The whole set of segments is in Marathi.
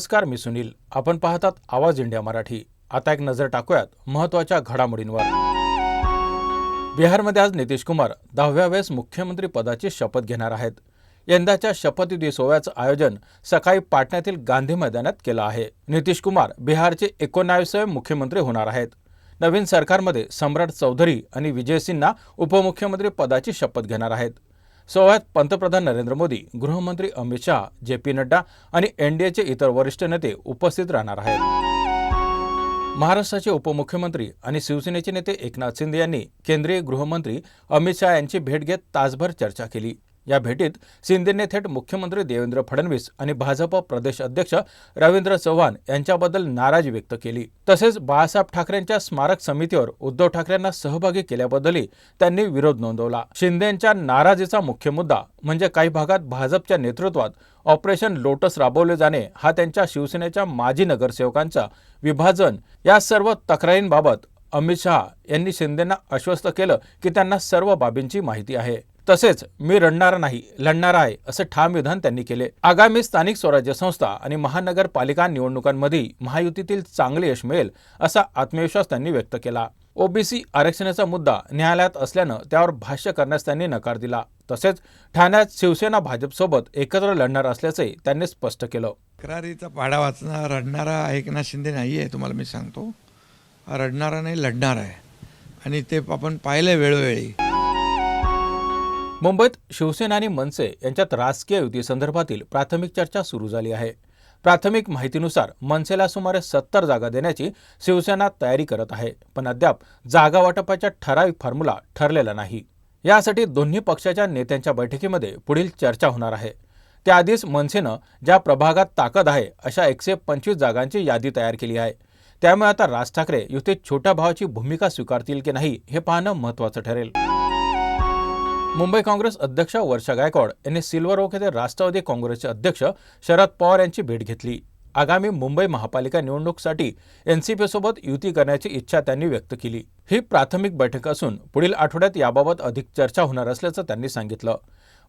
नमस्कार मी सुनील. आपण पाहतात आवाज इंडिया मराठी. आता एक नजर टाकूयात महत्त्वाच्या घडामोडींवर. बिहारमध्ये आज नितीश कुमार दहाव्या वेळेस मुख्यमंत्री पदाची शपथ घेणार आहेत. यंदाच्या शपथविधी सोहळ्याचं आयोजन सकाळी पाटण्यातील गांधी मैदानात केलं आहे. नितीश कुमार बिहारचे एकोणावीसवे मुख्यमंत्री होणार आहेत. नवीन सरकारमध्ये सम्राट चौधरी आणि विजय सिन्हा उपमुख्यमंत्री पदाची शपथ घेणार आहेत. सोहळ्यात पंतप्रधान नरेंद्र मोदी गृहमंत्री अमित शहा जे पी नड्डा आणि एनडीएचे इतर वरिष्ठ नेते उपस्थित राहणार आहेत. महाराष्ट्राचे उपमुख्यमंत्री आणि शिवसेनेचे नेते एकनाथ शिंदे यांनी केंद्रीय गृहमंत्री अमित शहा यांची भेट घेत तासभर चर्चा केली. या भेटीत शिंदेने थेट मुख्यमंत्री देवेंद्र फडणवीस आणि भाजप प्रदेश अध्यक्ष रवींद्र चव्हाण यांच्याबद्दल नाराजी व्यक्त केली. तसेच बाळासाहेब ठाकरेंच्या स्मारक समितीवर उद्धव ठाकरेंना सहभागी केल्याबद्दलही त्यांनी विरोध नोंदवला. शिंदेंच्या नाराजीचा मुख्य मुद्दा म्हणजे काही भागात भाजपच्या नेतृत्वात ऑपरेशन लोटस राबवले जाणे हा त्यांच्या शिवसेनेच्या माजी नगरसेवकांचा विभाजन या सर्व तक्रारींबाबत अमित शहा यांनी शिंदेंना आश्वस्त केलं की त्यांना सर्व बाबींची माहिती आहे. तसेच मी रडणार नाही लढणार आहे असे ठाम विधान त्यांनी केले. आगामी स्थानिक स्वराज्य संस्था आणि महानगरपालिका निवडणुकांमध्ये महायुतीतील चांगले यश मिळेल असा आत्मविश्वास त्यांनी व्यक्त केला. ओबीसी आरक्षणाचा मुद्दा न्यायालयात असल्यानं त्यावर भाष्य करण्यास त्यांनी नकार दिला. तसेच ठाण्यात शिवसेना भाजपसोबत एकत्र लढणार असल्याचे त्यांनी स्पष्ट केलं. तक्रारीचा पाडा वाचणारा रडणारा एकनाथ शिंदे नाही आहे तुम्हाला मी सांगतो. रडणारा नाही लढणार आहे. आणि ते आपण पाहिलं वेळोवेळी. मुंबईत शिवसेना आणि मनसे यांच्यात राजकीय युतीसंदर्भातील प्राथमिक चर्चा सुरू झाली आहे. प्राथमिक माहितीनुसार मनसेला सुमारे सत्तर जागा देण्याची शिवसेना तयारी करत आहे पण अद्याप जागा वाटपाचा ठराविक फॉर्म्युला ठरलेला नाही. यासाठी दोन्ही पक्षाच्या नेत्यांच्या बैठकीमध्ये पुढील चर्चा होणार आहे. त्याआधीच मनसेनं ज्या प्रभागात ताकद आहे अशा एकशे पंचवीस जागांची यादी तयार केली आहे. त्यामुळे आता राज ठाकरे युतीत छोट्या भावाची भूमिका स्वीकारतील की नाही हे पाहणं महत्त्वाचं ठरेल. मुंबई काँग्रेस अध्यक्ष वर्षा गायकवाड यांनी सिल्वर ओक येथे राष्ट्रवादी काँग्रेसचे अध्यक्ष शरद पवार यांची भेट घेतली. आगामी मुंबई महापालिका निवडणूकसाठी एनसीपी सोबत युती करण्याची इच्छा त्यांनी व्यक्त केली. ही प्राथमिक बैठक असून पुढील आठवड्यात याबाबत अधिक चर्चा होणार असल्याचं त्यांनी सांगितलं.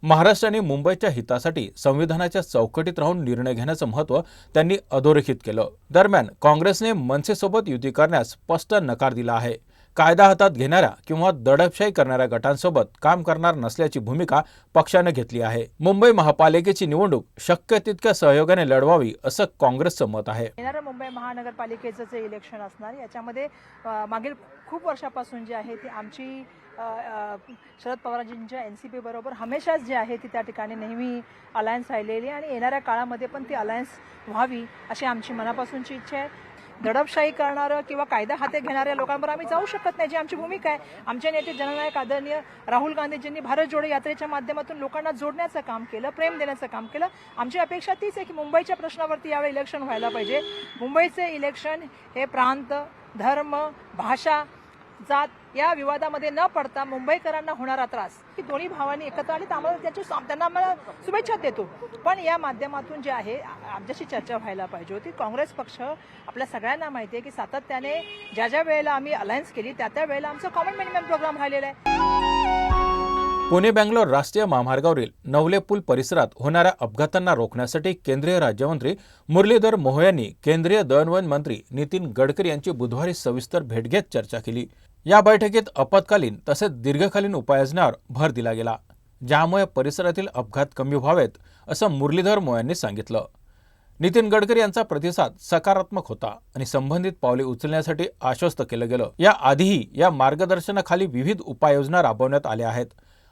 महाराष्ट्र आणि मुंबईच्या हितासाठी संविधानाच्या चौकटीत राहून निर्णय घेण्याचं महत्त्व त्यांनी अधोरेखित केलं. दरम्यान काँग्रेसने मनसेसोबत युती करण्यास स्पष्ट नकार दिला आहे. कायदा हातात घेणाऱ्या किंवा दडपशाही करणाऱ्या गटांसोबत काम करणार नसल्याची भूमिका पक्षानं घेतली आहे. मुंबई महापालिकेची निवडणूक शक्य तितक्या सहयोगाने लढवावी असं काँग्रेसचं मत आहे. येणारं मुंबई महानगरपालिकेचं जे इलेक्शन असणार याच्यामध्ये मागील खूप वर्षापासून जी आहे ती आमची शरद पवारजींच्या एन सी पी बरोबर हमेशाच जे आहे ती त्या ठिकाणी नेहमी अलायन्स राहिलेली आणि येणाऱ्या काळामध्ये पण ती अलायन्स व्हावी अशी आमची मनापासूनची इच्छा आहे. दडपशाही करणारं किंवा कायदा हाते घेणाऱ्या लोकांवर आम्ही जाऊ शकत नाही जी आमची भूमिका आहे. आमचे नेते जननायक आदरणीय राहुल गांधीजींनी भारत जोडो यात्रेच्या माध्यमातून लोकांना जोडण्याचं काम केलं प्रेम देण्याचं काम केलं. आमची अपेक्षा तीच आहे की मुंबईच्या प्रश्नावरती यावेळी इलेक्शन व्हायला पाहिजे. मुंबईचे इलेक्शन हे प्रांत धर्म भाषा जात या विवादामध्ये न पडता मुंबईकरांना होणारा त्रास. की दोन्ही भावांनी एकत्र आले तर आम्हाला त्याची त्यांना आम्हाला शुभेच्छा देतो. पण या माध्यमातून जे आहे आमच्याशी चर्चा व्हायला पाहिजे होती. काँग्रेस पक्ष आपल्या सगळ्यांना माहिती आहे की सातत्याने ज्या ज्या वेळेला आम्ही अलायन्स केली त्या त्या वेळेला आमचं कॉमन मिनिमम प्रोग्राम राहिलेला आहे. पुणे बँगलोर राष्ट्रीय महामार्गावरील नवले पूल परिसरात होणाऱ्या अपघातांना रोखण्यासाठी केंद्रीय राज्यमंत्री मुरलीधर मोहोळ यांनी केंद्रीय दळणवळण मंत्री नितीन गडकरी यांची बुधवारी सविस्तर भेट घेत चर्चा केली. या बैठकीत आपत्कालीन तसेच दीर्घकालीन उपाययोजनावर भर दिला गेला ज्यामुळे परिसरातील अपघात कमी व्हावेत असं मुरलीधर मोयांनी यांनी सांगितलं. नितीन गडकरी यांचा प्रतिसाद सकारात्मक होता आणि संबंधित पावले उचलण्यासाठी आश्वस्त केलं गेलं. या आधीही या मार्गदर्शनाखाली विविध उपाययोजना राबवण्यात आल्या आहेत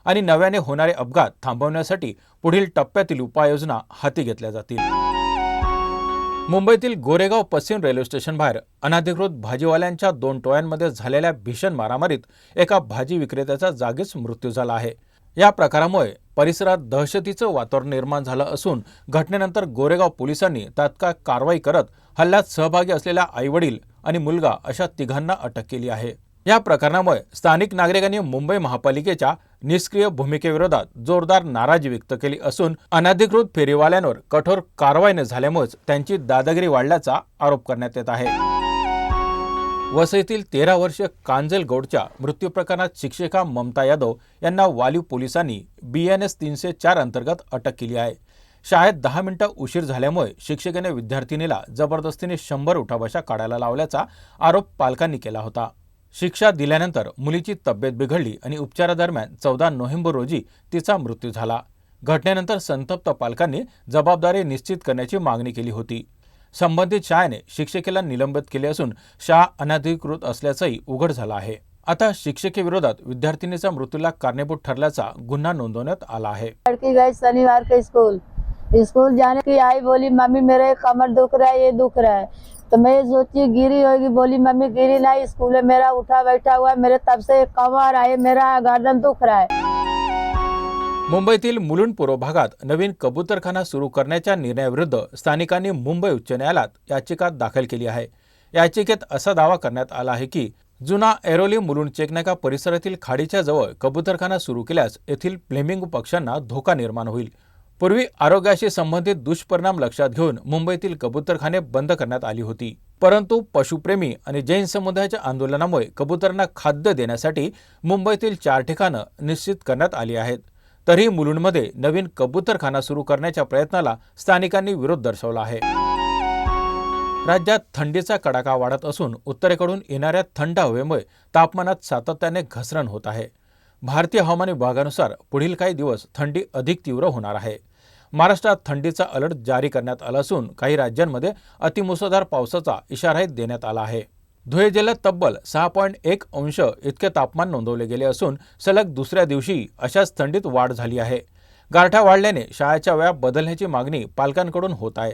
आणि नव्याने होणारे अपघात थांबवण्यासाठी पुढील टप्प्यातील उपाययोजना हाती घेतल्या जातील. मुंबईतील गोरेगाव पश्चिम रेल्वे स्टेशन बाहेर अनधिकृत भाजीवाल्यांच्या दोन टोळ्यांमध्ये झालेल्या भीषण मारामारीत एका भाजी विक्रेत्याचा जागीच मृत्यू झाला आहे. या प्रकारामुळे परिसरात दहशतीचं वातावरण निर्माण झालं असून घटनेनंतर गोरेगाव पोलिसांनी तात्काळ कारवाई करत हल्ल्यात सहभागी असलेल्या आईवडील आणि मुलगा अशा तिघांना अटक केली आहे. या प्रकरणामुळे स्थानिक नागरिकांनी मुंबई महापालिकेच्या निष्क्रिय भूमिकेविरोधात जोरदार नाराजी व्यक्त केली असून अनधिकृत फेरीवाल्यांवर कठोर कारवाई न झाल्यामुळेच त्यांची दादागिरी वाढल्याचा आरोप करण्यात येत आहे. वसईतील तेरा वर्षीय कांजल गौडच्या मृत्यू प्रकरणात शिक्षिका ममता यादव यांना वालीव पोलिसांनी बी एन एस तीनशे चार अंतर्गत अटक केली आहे. शाळेत दहा मिनिटं उशीर झाल्यामुळे शिक्षिकेने विद्यार्थिनीला जबरदस्तीने शंभर उठाबशा काढायला लावल्याचा आरोप पालकांनी केला होता. शिक्षा दिल्यानंतर मुलीची तब्येत बिघडली आणि उपचारादरम्यान चौदा नोव्हेंबर रोजी तिचा मृत्यू झाला. घटनेनंतर संतप्त पालकांनी जबाबदारी निश्चित करण्याची मागणी केली होती. संबंधित शाळेने शिक्षिकेला निलंबित केले असून शाळा अनधिकृत असल्याचंही उघड झालं आहे. आता शिक्षकेविरोधात विद्यार्थिनीचा मृत्यूला कारणीभूत ठरल्याचा गुन्हा नोंदवण्यात आला आहे. लड़की गई शनिवार के स्कूल स्कूल जाने की आई बोली मम्मी मेरे कमर दुख रहा है ये दुख रहा है. तो मैं ये सोची गिरी होगी बोली मम्मी गिरी नहीं स्कूल में मेरा उठा बैठा हुआ है मेरे तब से कमर आए मेरा गर्दन दुख रहा है। मुंबईतील मुलुंड पूर्व भागात नवीन कबूतरखाना सुरू करण्याच्या निर्णयाविरुद्ध स्थानिकांनी मुंबई उच्च न्यायालयात याचिका दाखल केली आहे. याचिकेत असा दावा करण्यात आला आहे की जुना एरोली मुलुंड चेकनाका परिसरातील खाडीच्या जवळ कबूतरखाना सुरू केल्यास येथील फ्लेमिंग पक्ष्यांना धोका निर्माण होईल. पूर्वी आरोग्याशी संबंधित दुष्परिणाम लक्षात घेऊन मुंबईतील कबूतरखाने बंद करण्यात आली होती. परंतु पशुप्रेमी आणि जैन समुदायाच्या आंदोलनामुळे कबुतरांना खाद्य देण्यासाठी मुंबईतील चार ठिकाणं निश्चित करण्यात आली आहेत. तरीही मुलुंडमध्ये नवीन कबूतरखाना सुरू करण्याच्या प्रयत्नाला स्थानिकांनी विरोध दर्शवला आहे. राज्यात थंडीचा कडाका वाढत असून उत्तरेकडून येणाऱ्या थंड हवेमुळे तापमानात सातत्याने घसरण होत आहे. भारतीय हवामान विभागानुसार पुढील काही दिवस थंडी अधिक तीव्र होणार आहे. महाराष्ट्रात थंडीचा अलर्ट जारी करण्यात आला असून काही राज्यांमध्ये अतिमुसळधार पावसाचा इशाराही देण्यात आला आहे. धुळे जिल्ह्यात तब्बल सहा पॉईंट एक अंश इतके तापमान नोंदवले गेले असून सलग दुसऱ्या दिवशी अशाच थंडीत वाढ झाली आहे. गारठा वाढल्याने शाळेच्या वेळा बदलण्याची मागणी पालकांकडून होत आहे.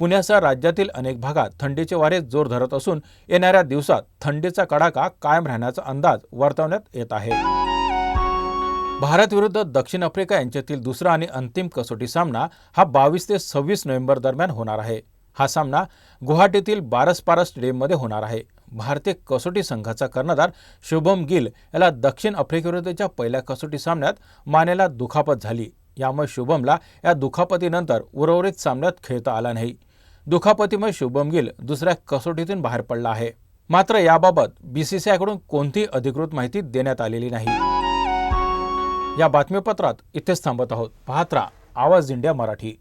पुण्यासह राज्यातील अनेक भागात थंडीचे वारे जोर धरत असून येणाऱ्या दिवसात थंडीचा कडाका कायम राहण्याचा अंदाज वर्तवण्यात येत आहे. भारत विरुद्ध दक्षिण आफ्रिका यांच्यातील दुसरा आणि अंतिम कसोटी सामना हा बावीस ते सव्वीस नोव्हेंबर दरम्यान होणार आहे. हा सामना गुवाहाटीतील बारसपारा स्टेडियममध्ये होणार आहे. भारतीय कसोटी संघाचा कर्णधार शुभम गिल याला दक्षिण आफ्रिकेविरुद्धच्या पहिल्या कसोटी सामन्यात मानेला दुखापत झाली. यामुळे शुभमला या दुखापतीनंतर उर्वरित सामन्यात खेळता आला नाही. दुखापतीमुळे शुभम गिल दुसऱ्या कसोटीतून बाहेर पडला आहे. मात्र याबाबत बीसीसीआयकडून कोणतीही अधिकृत माहिती देण्यात आलेली नाही. या बातमीपत्रात इथेच थांबत आहोत. पाहत राहा. आवाज इंडिया मराठी.